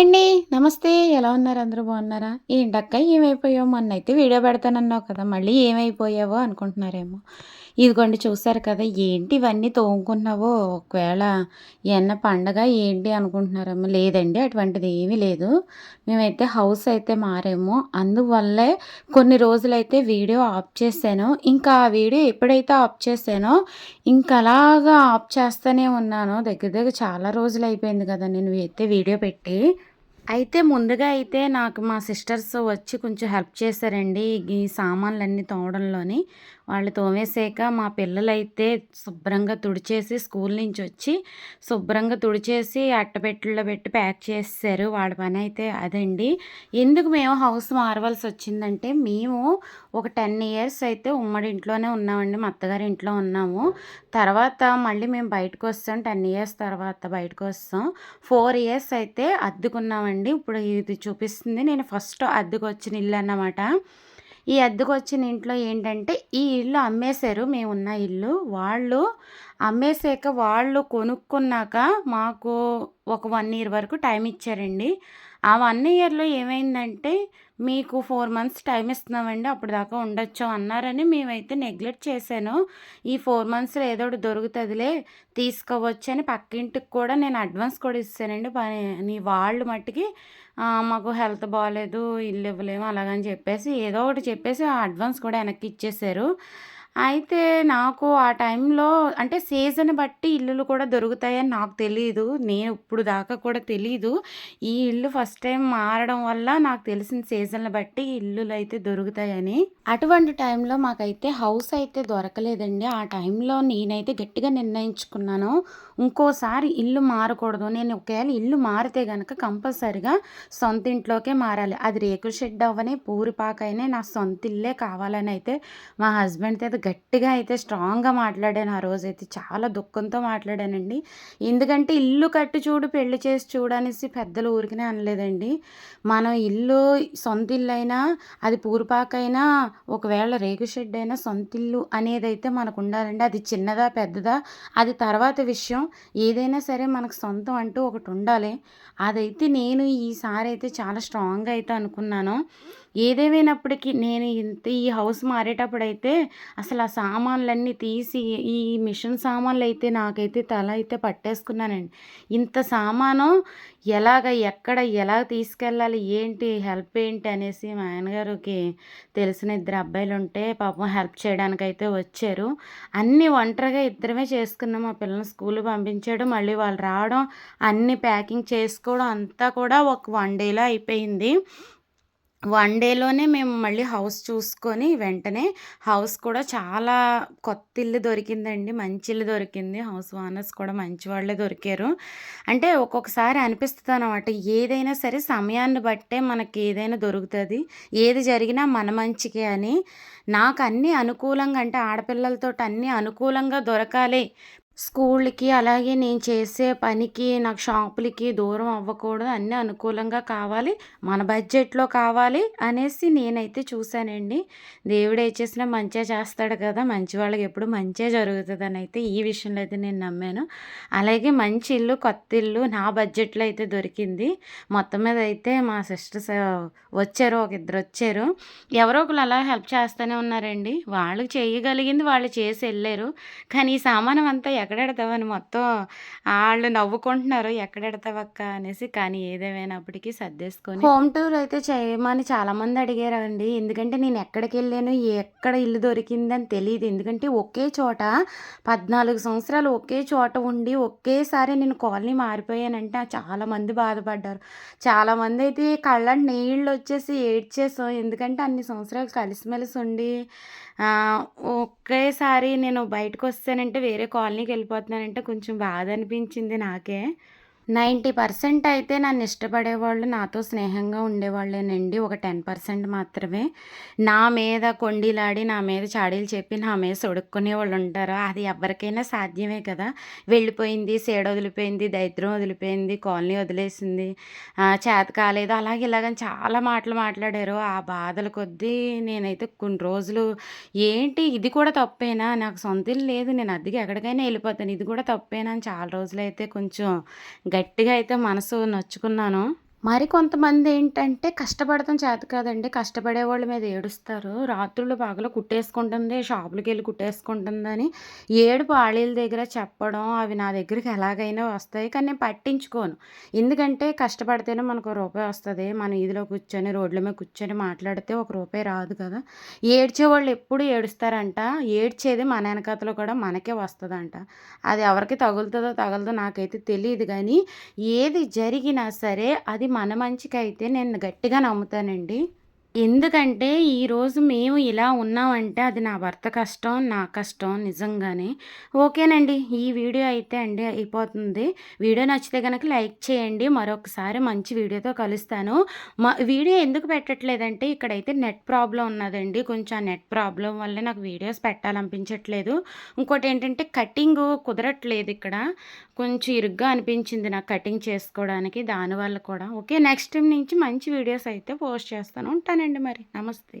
Hi అండి నమస్తే. ఎలా ఉన్నారు? అందరూ బాగున్నారా? ఏంటక్క ఏమైపోయావు? మొన్న అయితే వీడియో పెడతానన్నావు కదా మళ్ళీ ఏమైపోయావో అనుకుంటున్నారేమో. ఇదిగోండి చూసారు కదా ఏంటి ఇవన్నీ తోముకున్నావో ఒకవేళ ఏమన్నా పండగ ఏంటి అనుకుంటున్నారేమో? లేదండి అటువంటిది ఏమీ లేదు. మేమైతే హౌస్ అయితే మారేమో. అందువల్లే కొన్ని రోజులైతే వీడియో ఆఫ్ చేశాను. ఇంకా ఆ వీడియో ఎప్పుడైతే ఆఫ్ చేశానో ఇంకా అలాగా ఆఫ్ చేస్తూనే ఉన్నాను. దగ్గర దగ్గర చాలా రోజులు అయిపోయింది కదా నేను అయితే వీడియో పెట్టి. అయితే ముందుగా అయితే నాకు మా సిస్టర్స్ వచ్చి కొంచెం హెల్ప్ చేశారండి ఈ సామాన్లన్నీ తోవడంలోని. వాళ్ళు తోమేసాక మా పిల్లలైతే శుభ్రంగా తుడిచేసి స్కూల్ నుంచి వచ్చి శుభ్రంగా తుడిచేసి అట్టపెట్టెల్లో పెట్టి ప్యాక్ చేసేసారు. వాళ్ళ పని అయితే అదండి. ఎందుకు మేము హౌస్ మారవలసి వచ్చిందంటే మేము ఒక టెన్ ఇయర్స్ అయితే ఉమ్మడి ఇంట్లోనే ఉన్నామండి. మా అత్తగారి ఇంట్లో ఉన్నాము. తర్వాత మళ్ళీ మేము బయటకు వస్తాం. టెన్ ఇయర్స్ తర్వాత బయటకు వస్తాం. ఫోర్ ఇయర్స్ అయితే అద్దెకున్నామండి. ఇప్పుడు ఇది చూపిస్తుంది. నేను ఫస్ట్ అద్దెకు వచ్చిన ఇల్లు అన్నమాట. ఈ అద్దెకు వచ్చిన ఇంట్లో ఏంటంటే ఈ ఇల్లు అమ్మేశారు. మేమున్న ఇల్లు. వాళ్ళు అమ్మేసాక వాళ్ళు కొనుక్కున్నాక మాకు ఒక వన్ ఇయర్ వరకు టైం ఇచ్చారండి. ఆ వన్ ఇయర్లో ఏమైందంటే మీకు ఫోర్ మంత్స్ టైం ఇస్తున్నామండి అప్పుడు దాకా ఉండొచ్చు అన్నారని మేమైతే నెగ్లెక్ట్ చేశాను. ఈ ఫోర్ మంత్స్లో ఏదో ఒకటి దొరుకుతుందిలే తీసుకోవచ్చు అని పక్కింటికి కూడా నేను అడ్వాన్స్ కూడా ఇస్తానండి. పని వాళ్ళు మట్టుకి మాకు హెల్త్ బాగాలేదు ఇల్లు ఇవ్వలేము అలాగని చెప్పేసి ఏదో ఒకటి చెప్పేసి ఆ అడ్వాన్స్ కూడా వెనక్కి ఇచ్చేసారు అయితే నాకు ఆ టైంలో అంటే సీజన్ బట్టి ఇల్లులు కూడా దొరుకుతాయని నాకు తెలియదు నేను ఇప్పుడు దాకా కూడా తెలియదు ఈ ఇల్లు ఫస్ట్ టైం మారడం వల్ల నాకు తెలిసిన సీజన్‌లు బట్టి ఇల్లులు అయితే దొరుకుతాయని. అటువంటి టైంలో మాకైతే హౌస్ అయితే దొరకలేదండి. ఆ టైంలో నేనైతే గట్టిగా నిర్ణయించుకున్నాను. ఇంకోసారి ఇల్లు మారకూడదు. నేను ఒకవేళ ఇల్లు మారితే కనుక కంపల్సరీగా సొంత ఇంట్లోకే మారాలి. అది రేకుల షెడ్ అవ్వని, పూరిపాకైనా నా సొంత ఇల్లే కావాలని అయితే మా హస్బెండ్‌తో అయితే గట్టిగా అయితే స్ట్రాంగ్గా మాట్లాడాను ఆ రోజైతే. చాలా దుఃఖంతో మాట్లాడానండి. ఎందుకంటే ఇల్లు కట్టి చూడు పెళ్ళి చేసి చూడనేసి పెద్దలు ఊరికనే అనలేదండి. మనం ఇల్లు సొంత ఇల్లు అయినా అది పూర్పాకైనా ఒకవేళ రేగు షెడ్ అయినా సొంత ఇల్లు అనేది అయితే మనకు ఉండాలండి అది చిన్నదా పెద్దదా అది తర్వాత విషయం. ఏదైనా సరే మనకు సొంతం అంటూ ఒకటి ఉండాలి. అదైతే నేను ఈసారి అయితే చాలా స్ట్రాంగ్గా అయితే అనుకున్నాను. ఏదేమైనప్పటికీ నేను ఇంత ఈ హౌస్ మారేటప్పుడు అయితే అసలు ఆ సామాన్లన్నీ తీసి ఈ మిషన్ సామాన్లు అయితే నాకైతే తల అయితే పట్టేసుకున్నానండి. ఇంత సామాను ఎలాగ ఎక్కడ ఎలా తీసుకెళ్ళాలి ఏంటి హెల్ప్ ఏంటి అనేసి మా ఆయనగారికి తెలిసిన ఇద్దరు అబ్బాయిలు ఉంటే పాపం హెల్ప్ చేయడానికైతే వచ్చారు. అన్నీ ఒంటరిగా ఇద్దరమే చేసుకున్నాం. మా పిల్లల్ని స్కూల్ పంపించాడు. మళ్ళీ వాళ్ళు రావడం అన్ని ప్యాకింగ్ చేసుకోవడం అంతా కూడా ఒక వన్ డేలో అయిపోయింది. వన్ డేలోనే మేము మళ్ళీ హౌస్ చూసుకొని వెంటనే హౌస్ కూడా చాలా కొత్త ఇల్లు దొరికిందండి. మంచి ఇల్లు దొరికింది. హౌస్ ఓనర్స్ కూడా మంచి వాళ్ళే దొరికారు. అంటే ఒక్కొక్కసారి అనిపిస్తుంది అనమాట ఏదైనా సరే సమయాన్ని బట్టే మనకి ఏదైనా దొరుకుతుంది. ఏది జరిగినా మన మంచికే అని. నాకు అన్నీ అనుకూలంగా అంటే ఆడపిల్లలతో అన్నీ అనుకూలంగా దొరకాలి స్కూల్కి అలాగే నేను చేసే పనికి నాకు షాపులకి దూరం అవ్వకూడదు అన్నీ అనుకూలంగా కావాలి మన బడ్జెట్లో కావాలి అనేసి నేనైతే చూశానండి. దేవుడు ఏ చేసినా మంచిగా చేస్తాడు కదా మంచి వాళ్ళకి ఎప్పుడు మంచిగా జరుగుతుంది అని అయితే ఈ విషయంలో అయితే నేను నమ్మాను. అలాగే మంచి ఇల్లు కొత్త ఇల్లు నా బడ్జెట్లో అయితే దొరికింది. మొత్తం మీద అయితే మా సిస్టర్స్ వచ్చారు ఒక ఇద్దరు వచ్చారు. ఎవరో ఒకరు అలా హెల్ప్ చేస్తూనే ఉన్నారండి. వాళ్ళు చేయగలిగింది వాళ్ళు చేసి వెళ్ళారు. కానీ ఈ సామానం అంతా ఎక్కడెడతావని మొత్తం వాళ్ళు నవ్వుకుంటున్నారు. ఎక్కడెడతావక్క అనేసి కానీ ఏదేమైనప్పటికీ సర్దేసుకొని హోమ్ టూర్ అయితే చేయమని చాలామంది అడిగారండి. ఎందుకంటే నేను ఎక్కడికి వెళ్ళాను ఎక్కడ ఇల్లు దొరికిందని తెలియదు ఎందుకంటే ఒకే చోట పద్నాలుగు సంవత్సరాలు ఒకే చోట ఉండి ఒకేసారి నేను కాలనీ మారిపోయానంటే చాలామంది బాధపడ్డారు. చాలామంది అయితే కళ్ళ నీళ్ళు వచ్చేసి ఏడ్చేసాం ఎందుకంటే అన్ని సంవత్సరాలు కలిసిమెలిసి ఉండి ఒకేసారి నేను బయటకు వస్తానంటే వేరే కాలనీకి వెళ్ళిపోతున్నానంటే కొంచెం బాధ అనిపించింది నాకే. నైంటీ పర్సెంట్ అయితే నన్ను ఇష్టపడేవాళ్ళు నాతో స్నేహంగా ఉండేవాళ్ళేనండి. ఒక టెన్ పర్సెంట్ మాత్రమే. నా మీద కొండీలాడి నా మీద చాడీలు చెప్పి నా మీద సొడుక్కునే వాళ్ళు ఉంటారు. అది ఎవరికైనా సాధ్యమే కదా. వెళ్ళిపోయింది సేడ వదిలిపోయింది దైత్రం వదిలిపోయింది కాలనీ వదిలేసింది చేత కాలేదు అలాగే ఇలాగని చాలా మాటలు మాట్లాడారు. ఆ బాధల కొద్దీ నేనైతే కొన్ని రోజులు ఏంటి ఇది కూడా తప్పేనా? నాకు సొంత లేదు నేను అద్దెకి ఎక్కడికైనా వెళ్ళిపోతాను ఇది కూడా తప్పేనా? అని చాలా రోజులైతే కొంచెం గట్టిగా అయితే మనసు నొచ్చుకున్నాను. మరి కొంతమంది ఏంటంటే కష్టపడటం చేత కాదండి. కష్టపడే వాళ్ళ మీద ఏడుస్తారు. రాత్రులు పగలు కుట్టేసుకుంటుంది, షాపులకి వెళ్ళి కుట్టేసుకుంటుందని ఏడుపు ఆళీల దగ్గర చెప్పడం, అవి నా దగ్గరికి ఎలాగైనా వస్తాయి. కానీ నేను పట్టించుకోను. ఎందుకంటే కష్టపడితేనే మనకు రూపాయి వస్తుంది మనం వీధిలో కూర్చొని, రోడ్ల మీద కూర్చొని మాట్లాడితే ఒక రూపాయి రాదు కదా! ఏడ్చేవాళ్ళు ఎప్పుడు ఏడుస్తారంట. ఏడ్చేది మన వెనకతలో కూడా మనకే వస్తుందంట అది ఎవరికి తగులుతుందో తగలదో నాకైతే తెలియదు కానీ ఏది జరిగినా సరే అది మన మంచికైతే నేను గట్టిగా నమ్ముతానండి. ఎందుకంటే ఈరోజు మేము ఇలా ఉన్నామంటే అది నా భర్త కష్టం, నా కష్టం నిజంగానే. ఓకేనండి. ఈ వీడియో అయితే అండి అయిపోతుంది. వీడియో నచ్చితే గనక లైక్ చేయండి. మరొకసారి మంచి వీడియోతో కలుస్తాను. మ వీడియో ఎందుకు పెట్టట్లేదంటే ఇక్కడైతే నెట్ ప్రాబ్లం ఉన్నదండి. కొంచెం ఆ నెట్ ప్రాబ్లం వల్ల నాకు వీడియోస్ పెట్టాలనిపించట్లేదు. ఇంకోటి ఏంటంటే కటింగ్ కుదరట్లేదు ఇక్కడ. కొంచెం ఇరుగ్గా అనిపించింది నాకు కటింగ్ చేసుకోవడానికి. దానివల్ల కూడా. ఓకే. నెక్స్ట్ టైం నుంచి మంచి వీడియోస్ అయితే పోస్ట్ చేస్తాను. ఉంటానండి మరి. నమస్తే.